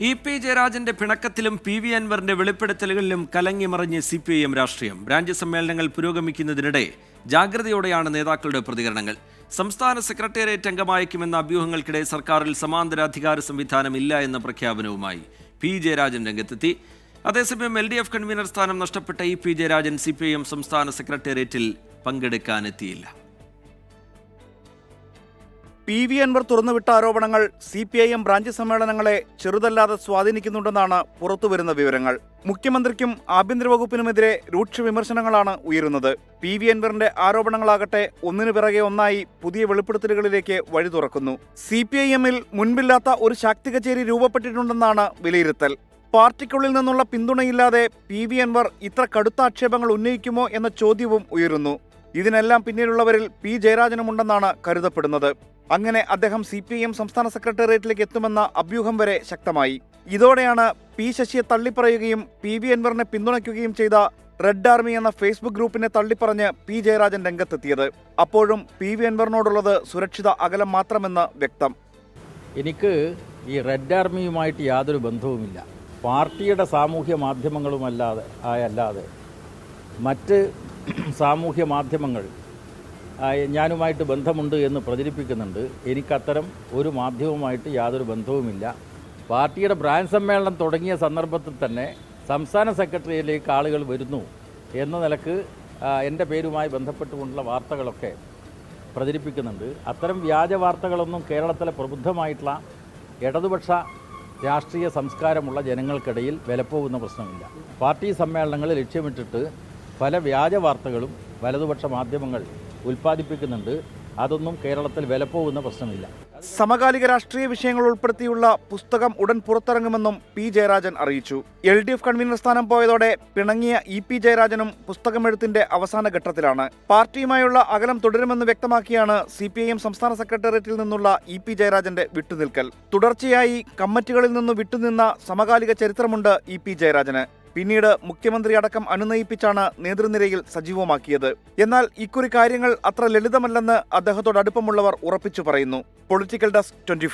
E P ജയരാജന്റെ പിണക്കത്തിലും P V അൻവറിന്റെ വെളിപ്പെടുത്തലുകളിലും കലങ്ങിമറിഞ്ഞ് സി പി ഐ എം രാഷ്ട്രീയം. ബ്രാഞ്ച് സമ്മേളനങ്ങൾ പുരോഗമിക്കുന്നതിനിടെ ജാഗ്രതയോടെയാണ് നേതാക്കളുടെ പ്രതികരണങ്ങൾ. സംസ്ഥാന സെക്രട്ടേറിയറ്റ് അംഗമായേക്കുമെന്ന അഭ്യൂഹങ്ങൾക്കിടെ സർക്കാരിൽ സമാന്തര അധികാര സംവിധാനം ഇല്ല എന്ന പ്രഖ്യാപനവുമായി പി ജയരാജൻ രംഗത്തെത്തി. അതേസമയം എൽ ഡി എഫ് കൺവീനർ സ്ഥാനം നഷ്ടപ്പെട്ട E P Jayarajan C P I M സംസ്ഥാന സെക്രട്ടേറിയറ്റിൽ പങ്കെടുക്കാനെത്തിയില്ല. പി വി അൻവർ തുറന്നുവിട്ട ആരോപണങ്ങൾ C P I M branch സമ്മേളനങ്ങളെ ചെറുതല്ലാതെ സ്വാധീനിക്കുന്നുണ്ടെന്നാണ് പുറത്തുവരുന്ന വിവരങ്ങൾ. മുഖ്യമന്ത്രിക്കും ആഭ്യന്തര വകുപ്പിനുമെതിരെ രൂക്ഷ വിമർശനങ്ങളാണ് ഉയരുന്നത്. പി വി അൻവറിന്റെ ആരോപണങ്ങളാകട്ടെ ഒന്നിനു പിറകെ ഒന്നായി പുതിയ വെളിപ്പെടുത്തലുകളിലേക്ക് വഴി തുറക്കുന്നു. സി പി ഐ എമ്മിൽ മുൻപില്ലാത്ത ഒരു ശാക്തി കച്ചേരി രൂപപ്പെട്ടിട്ടുണ്ടെന്നാണ് വിലയിരുത്തൽ. പാർട്ടിക്കുള്ളിൽ നിന്നുള്ള പിന്തുണയില്ലാതെ പി വി അൻവർ ഇത്ര കടുത്ത ആക്ഷേപങ്ങൾ ഉന്നയിക്കുമോ എന്ന ചോദ്യവും ഉയരുന്നു. ഇതിനെല്ലാം പിന്നിലുള്ളവരിൽ പി ജയരാജനുമുണ്ടെന്നാണ് കരുതപ്പെടുന്നത്. അങ്ങനെ അദ്ദേഹം സി പി എം സംസ്ഥാന സെക്രട്ടേറിയറ്റിലേക്ക് എത്തുമെന്ന അഭ്യൂഹം വരെ ശക്തമായി. ഇതോടെയാണ് പി ശശിയെ തള്ളിപ്പറയുകയും പി വി അൻവറിനെ പിന്തുണയ്ക്കുകയും ചെയ്ത റെഡ് ആർമി എന്ന ഫേസ്ബുക്ക് ഗ്രൂപ്പിനെ തള്ളിപ്പറഞ്ഞ് പി ജയരാജൻ രംഗത്തെത്തിയത്. അപ്പോഴും പി വി അൻവറിനോടുള്ളത് സുരക്ഷിത അകലം മാത്രമെന്ന് വ്യക്തം. എനിക്ക് ഈ റെഡ് ആർമിയുമായിട്ട് യാതൊരു ബന്ധവുമില്ല. പാർട്ടിയുടെ സാമൂഹ്യ മാധ്യമങ്ങളുമല്ലാതെ ആയല്ലാതെ മറ്റ് സാമൂഹ്യ മാധ്യമങ്ങൾ ഞാനുമായിട്ട് ബന്ധമുണ്ട് എന്ന് പ്രചരിപ്പിക്കുന്നുണ്ട്. എനിക്കത്തരം ഒരു മാധ്യമവുമായിട്ട് യാതൊരു ബന്ധവുമില്ല. പാർട്ടിയുടെ ബ്രാൻഡ് സമ്മേളനം തുടങ്ങിയ സന്ദർഭത്തിൽ തന്നെ സംസ്ഥാന സെക്രട്ടറിയിലേക്ക് ആളുകൾ വരുന്നു എന്ന നിലയ്ക്ക് എന്റെ പേരുമായി ബന്ധപ്പെട്ടുകൊണ്ടുള്ള വാർത്തകളൊക്കെ പ്രചരിപ്പിക്കുന്നുണ്ട്. അത്തരം വ്യാജ വാർത്തകളൊന്നും കേരളത്തിലെ പ്രബുദ്ധമായിട്ടുള്ള ഇടതുപക്ഷ രാഷ്ട്രീയ സംസ്കാരമുള്ള ജനങ്ങൾക്കിടയിൽ വിലപ്പോകുന്ന പ്രശ്നമില്ല. പാർട്ടി സമ്മേളനങ്ങൾ ലക്ഷ്യമിട്ടിട്ട് പല വ്യാജ വാർത്തകളും വലതുപക്ഷ മാധ്യമങ്ങൾ ഉൽപ്പാദിപ്പിക്കുന്നുണ്ട്. അതൊന്നും കേരളത്തിൽ വിലപ്പോകുന്ന പ്രശ്നമില്ല. സമകാലിക രാഷ്ട്രീയ വിഷയങ്ങൾ ഉൾപ്പെടുത്തിയുള്ള പുസ്തകം ഉടൻ പുറത്തിറങ്ങുമെന്നും പി ജയരാജൻ അറിയിച്ചു. എൽ ഡി എഫ് കൺവീനർ സ്ഥാനം പോയതോടെ പിണങ്ങിയ ഇ പി ജയരാജനും പുസ്തകമെഴുത്തിന്റെ അവസാന ഘട്ടത്തിലാണ്. പാർട്ടിയുമായുള്ള അകലം തുടരുമെന്ന് വ്യക്തമാക്കിയാണ് സി പി ഐ എം സംസ്ഥാന സെക്രട്ടേറിയറ്റിൽ നിന്നുള്ള ഇ പി ജയരാജന്റെ വിട്ടുനിൽക്കൽ. തുടർച്ചയായി കമ്മിറ്റികളിൽ നിന്ന് വിട്ടുനിന്ന സമകാലിക ചരിത്രമുണ്ട് ഇ പി ജയരാജന്. പിന്നീട് മുഖ്യമന്ത്രി അടക്കം അനുനയിപ്പിച്ചാണ് നേതൃനിരയിൽ സജീവമാക്കിയത്. എന്നാൽ ഇക്കുറി കാര്യങ്ങൾ അത്ര ലളിതമല്ലെന്ന് അദ്ദേഹത്തോട് അടുപ്പമുള്ളവർ ഉറപ്പിച്ചു പറയുന്നു. Political desk twenty